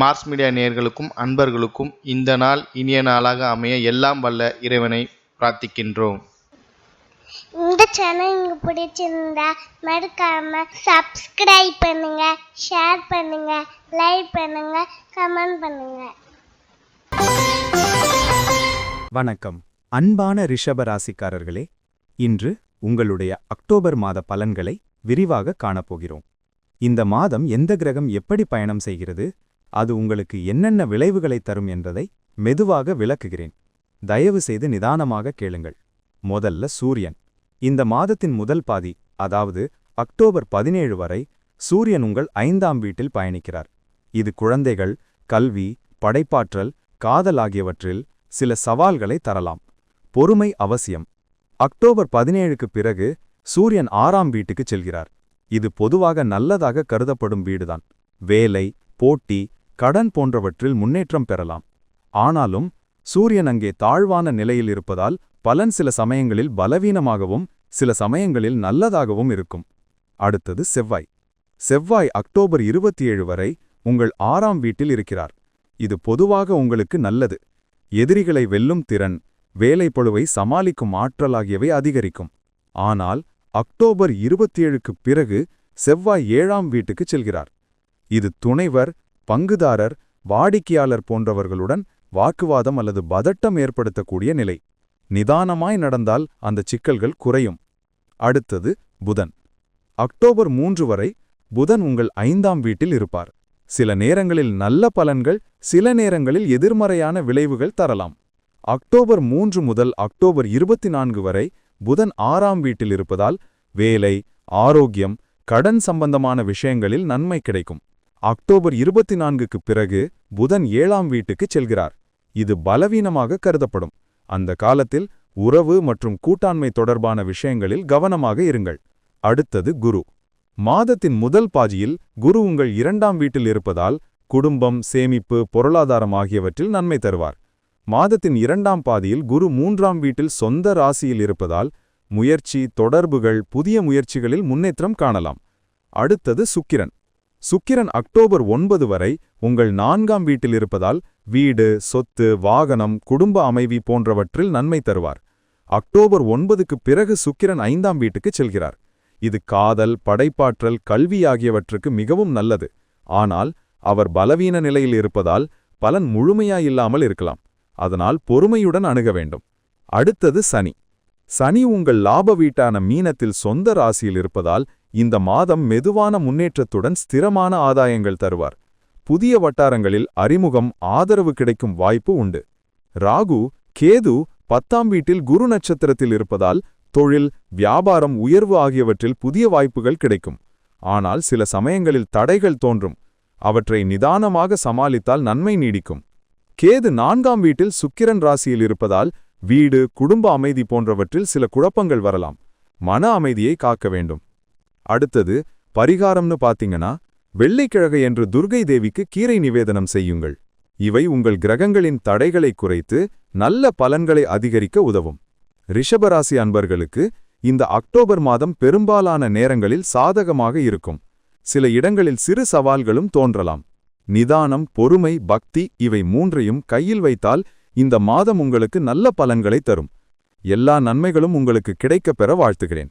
Mars media நேயர்களுக்கும் அன்பர்களுக்கும் இந்த நாள் இனிய நாளாக அமைய எல்லாம் வல்ல இறைவனை பிரார்த்திக்கின்றோம். இந்த சேனல் உங்களுக்கு பிடிச்சிருந்தா மறக்காம சப்ஸ்கிரைப் பண்ணுங்க ஷேர் பண்ணுங்க லைக் பண்ணுங்க கமெண்ட் பண்ணுங்க. வணக்கம். அன்பான ரிஷப ராசிக்காரர்களே இன்று உங்களுடைய அக்டோபர் மாத பலன்களை விரிவாக காணப்போகிறோம். இந்த மாதம் எந்த கிரகம் எப்படி பயணம் செய்கிறது அது உங்களுக்கு என்னென்ன விளைவுகளை தரும் என்பதை மெதுவாக விளக்குகிறேன். தயவு செய்து நிதானமாக கேளுங்கள். முதல்ல சூரியன். இந்த மாதத்தின் முதல் பாதி அதாவது அக்டோபர் பதினேழு வரை சூரியன் உங்கள் ஐந்தாம் வீட்டில் பயணிக்கிறார். இது குழந்தைகள் கல்வி படைப்பாற்றல் காதல் ஆகியவற்றில் சில சவால்களை தரலாம். பொறுமை அவசியம். அக்டோபர் பதினேழுக்கு பிறகு சூரியன் ஆறாம் வீட்டுக்கு செல்கிறார். இது பொதுவாக நல்லதாக கருதப்படும் வீடுதான். வேலை போட்டி கடன் போன்றவற்றில் முன்னேற்றம் பெறலாம். ஆனாலும் சூரியன் அங்கே தாழ்வான நிலையில் இருப்பதால் பலன் சில சமயங்களில் பலவீனமாகவும் சில சமயங்களில் நல்லதாகவும் இருக்கும். அடுத்தது செவ்வாய். செவ்வாய் அக்டோபர் இருபத்தி ஏழு வரை உங்கள் ஆறாம் வீட்டில் இருக்கிறார். இது பொதுவாக உங்களுக்கு நல்லது. எதிரிகளை வெல்லும் திறன் வேலைப்பழுவை சமாளிக்கும் ஆற்றல் ஆகியவை அதிகரிக்கும். ஆனால் அக்டோபர் இருபத்தி பிறகு செவ்வாய் ஏழாம் வீட்டுக்குச் செல்கிறார். இது துணைவர் பங்குதாரர் வாடிக்கையாளர் போன்றவர்களுடன் வாக்குவாதம் அல்லது பதட்டம் ஏற்படுத்தக்கூடிய நிலை. நிதானமாய் நடந்தால் அந்த சிக்கல்கள் குறையும். அடுத்தது புதன். அக்டோபர் மூன்று வரை புதன் உங்கள் ஐந்தாம் வீட்டில் இருப்பார். சில நேரங்களில் நல்ல பலன்கள் சில நேரங்களில் எதிர்மறையான விளைவுகள் தரலாம். அக்டோபர் மூன்று முதல் அக்டோபர் இருபத்தி நான்கு வரை புதன் ஆறாம் வீட்டில் இருப்பதால் வேலை ஆரோக்கியம் கடன் சம்பந்தமான விஷயங்களில் நன்மை கிடைக்கும். அக்டோபர் இருபத்தி நான்குக்கு பிறகு புதன் ஏழாம் வீட்டுக்கு செல்கிறார். இது பலவீனமாக கருதப்படும். அந்த காலத்தில் உறவு மற்றும் கூட்டாண்மை தொடர்பான விஷயங்களில் கவனமாக இருங்கள். அடுத்தது குரு. மாதத்தின் முதல் பாதியில் குரு உங்கள் இரண்டாம் வீட்டில் இருப்பதால் குடும்பம் சேமிப்பு பொருளாதாரம் ஆகியவற்றில் நன்மை தருவார். மாதத்தின் இரண்டாம் பாதியில் குரு மூன்றாம் வீட்டில் சொந்த ராசியில் இருப்பதால் முயற்சி தொடர்புகள் புதிய முயற்சிகளில் முன்னேற்றம் காணலாம். அடுத்தது சுக்கிரன். சுக்கிரன் அக்டோபர் ஒன்பது வரை உங்கள் நான்காம் வீட்டில் இருப்பதால் வீடு சொத்து வாகனம் குடும்ப அமைவி போன்றவற்றில் நன்மை தருவார். அக்டோபர் ஒன்பதுக்கு பிறகு சுக்கிரன் ஐந்தாம் வீட்டுக்கு செல்கிறார். இது காதல் படைப்பாற்றல் கல்வி ஆகியவற்றுக்கு மிகவும் நல்லது. ஆனால் அவர் பலவீன நிலையில் இருப்பதால் பலன் முழுமையாயில்லாமல் இருக்கலாம். அதனால் பொறுமையுடன் அணுக வேண்டும். அடுத்தது சனி. சனி உங்கள் லாப வீட்டான மீனத்தில் சொந்த ராசியில் இருப்பதால் இந்த மாதம் மெதுவான முன்னேற்றத்துடன் ஸ்திரமான ஆதாயங்கள் தருவார். புதிய வட்டாரங்களில் அறிமுகம் ஆதரவு கிடைக்கும் வாய்ப்பு உண்டு. ராகு கேது பத்தாம் வீட்டில் குரு நட்சத்திரத்தில் இருப்பதால் தொழில் வியாபாரம் உயர்வு ஆகியவற்றில் புதிய வாய்ப்புகள் கிடைக்கும். ஆனால் சில சமயங்களில் தடைகள் தோன்றும். அவற்றை நிதானமாக சமாளித்தால் நன்மை நீடிக்கும். கேது நான்காம் வீட்டில் சுக்கிரன் ராசியில் இருப்பதால் வீடு குடும்ப அமைதி போன்றவற்றில் சில குழப்பங்கள் வரலாம். மன அமைதியை காக்க வேண்டும். அடுத்தது பரிகாரம்னு பாத்தீங்கன்னா வெள்ளைக்கிழகை என்று துர்கை தேவிக்கு கீரை நிவேதனம் செய்யுங்கள். இவை உங்கள் கிரகங்களின் தடைகளை குறைத்து நல்ல பலன்களை அதிகரிக்க உதவும். ரிஷபராசி அன்பர்களுக்கு இந்த அக்டோபர் மாதம் பெரும்பாலான நேரங்களில் சாதகமாக இருக்கும். சில இடங்களில் சிறு சவால்களும் தோன்றலாம். நிதானம் பொறுமை பக்தி இவை மூன்றையும் கையில் வைத்தால் இந்த மாதம் உங்களுக்கு நல்ல பலன்களை தரும். எல்லா நன்மைகளும் உங்களுக்கு கிடைக்கப் பெற வாழ்த்துகிறேன்.